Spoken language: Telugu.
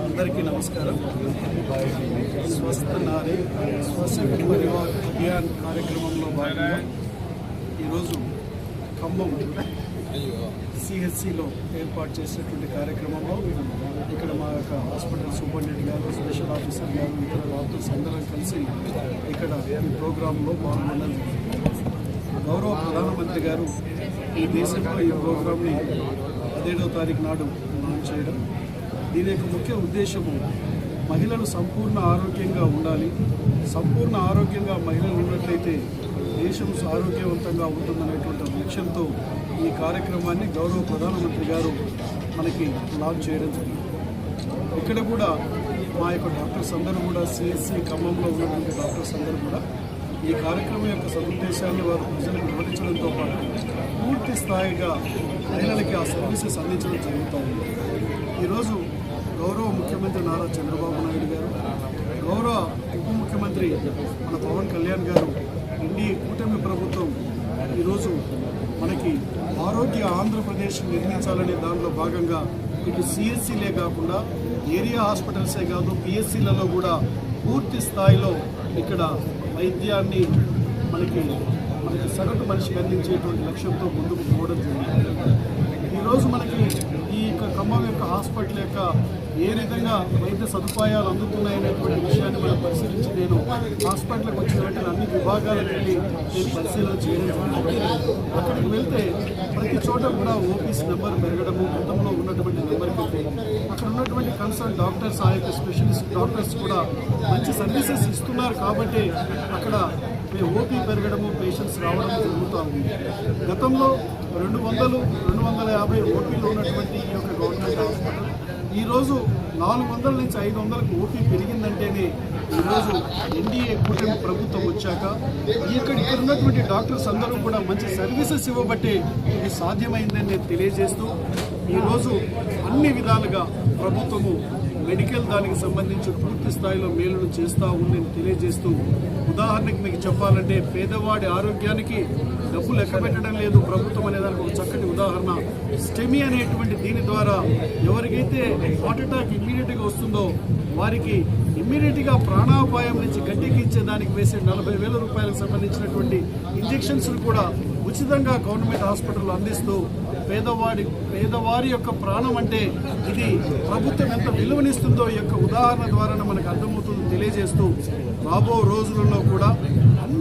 అందరికీ నమస్కారం. స్వస్థ నారి స్వశక్తి పరివార్ అభియాన్ కార్యక్రమంలో భాగంగా ఈరోజు ఖమ్మం సిహెచ్సిలో ఏర్పాటు చేసినటువంటి కార్యక్రమంలో ఇక్కడ మా యొక్క హాస్పిటల్ సూపరింటెండెంట్ గారు స్పెషల్ ఆఫీసర్ గారు ఇతర డాక్టర్స్ అందరం కలిసి ఇక్కడ ఈ ప్రోగ్రాంలో పాల్గొనడం గౌరవ ప్రధానమంత్రి గారు ఈ దేశంలో ఈ ప్రోగ్రాంని పదిహేడవ తారీఖు నాడు లాంచ్ చేయడం. దీని యొక్క ముఖ్య ఉద్దేశము మహిళలు సంపూర్ణ ఆరోగ్యంగా ఉండాలి. సంపూర్ణ ఆరోగ్యంగా మహిళలు ఉన్నట్లయితే దేశం ఆరోగ్యవంతంగా ఉంటుందనేటువంటి లక్ష్యంతో ఈ కార్యక్రమాన్ని గౌరవ ప్రధానమంత్రి గారు మనకి లాంచ్ చేయడం జరిగింది. ఇక్కడ కూడా మా యొక్క డాక్టర్స్ అందరూ కూడా సిఎస్సి ఖమ్మంలో ఉన్నటువంటి డాక్టర్స్ అందరూ కూడా ఈ కార్యక్రమం యొక్క సదుద్దేశాన్ని వారు ప్రజలకు వివరించడంతో పాటు పూర్తి స్థాయిగా మహిళలకి ఆ సర్వీసెస్ అందించడం జరుగుతుంది. ఈరోజు గౌరవ ముఖ్యమంత్రి నారా చంద్రబాబు నాయుడు గారు గౌరవ ఉప ముఖ్యమంత్రి మన పవన్ కళ్యాణ్ గారు ఇండి కూటమి ప్రభుత్వం ఈరోజు మనకి ఆరోగ్య ఆంధ్రప్రదేశ్ నిర్మించాలనే దానిలో భాగంగా ఇటు సిఎస్సీలే కాకుండా ఏరియా హాస్పిటల్సే కాదు పిఎస్సీలలో కూడా పూర్తి స్థాయిలో ఇక్కడ వైద్యాన్ని మనకి మనకి సగటు మనిషికి అందించేటువంటి లక్ష్యంతో ముందుకు పోవడం జరిగింది. ఈరోజు మనకి ఈ యొక్క ఖమ్మం యొక్క హాస్పిటల్ యొక్క ఏ విధంగా వైద్య సదుపాయాలు అందుతున్నాయనేటువంటి విషయాన్ని మనం పరిశీలించి నేను హాస్పిటల్కి వచ్చిన వెంటనే అన్ని విభాగాలకు వెళ్ళి నేను పరిశీలన చేయడం జరిగింది. అక్కడికి వెళ్తే ప్రతి చోట కూడా ఓపీస్ నెంబర్ పెరగడము గతంలో ఉన్నటువంటి నెంబర్ కంటే అక్కడ ఉన్నటువంటి కన్సల్ట్ డాక్టర్స్ ఆ యొక్క స్పెషలిస్ట్ డాక్టర్స్ కూడా మంచి సర్వీసెస్ ఇస్తున్నారు కాబట్టి అక్కడ ఓపీ పెరగడము పేషెంట్స్ రావడం జరుగుతూ ఉంది గతంలో రెండు వందలు రెండు వందల యాభై ఓపీలు ఉన్నటువంటి ఈ యొక్క గవర్నమెంట్ హాస్పిటల్ ఈరోజు నాలుగు వందల నుంచి ఐదు వందలకు ఓపీ పెరిగిందంటేనే ఈరోజు ఎన్డీఏ కూటమి ప్రభుత్వం వచ్చాక ఇక్కడ ఇక్కడ ఉన్నటువంటి డాక్టర్స్ అందరూ కూడా మంచి సర్వీసెస్ ఇవ్వబట్టే ఇది సాధ్యమైందని నేను తెలియజేస్తూ ఈరోజు అన్ని విధాలుగా ప్రభుత్వము మెడికల్ దానికి సంబంధించి పూర్తి స్థాయిలో మేలును చేస్తూ ఉందని తెలియజేస్తూ ఉదాహరణకి మీకు చెప్పాలంటే పేదవాడి ఆరోగ్యానికి డబ్బు లెక్క పెట్టడం లేదు ప్రభుత్వం అనే దానికి ఒక చక్కటి ఉదాహరణ. స్టెమీ అనేటువంటి దీని ద్వారా ఎవరికైతే హార్ట్ అటాక్ ఇమ్మీడియట్గా వస్తుందో వారికి ఇమ్మీడియట్గా ప్రాణాపాయం నుంచి గట్టెక్కించే దానికి వేసే నలభై వేల రూపాయలకు సంబంధించినటువంటి ఇంజెక్షన్స్ను కూడా ఉచితంగా గవర్నమెంట్ హాస్పిటల్ అందిస్తూ పేదవాడి పేదవారి యొక్క ప్రాణం అంటే ఇది ప్రభుత్వం ఎంత విలువనిస్తుందో ఈ యొక్క ఉదాహరణ ద్వారా మనకు అర్థమవుతుందో తెలియజేస్తూ రాబో రోజులలో కూడా అన్ని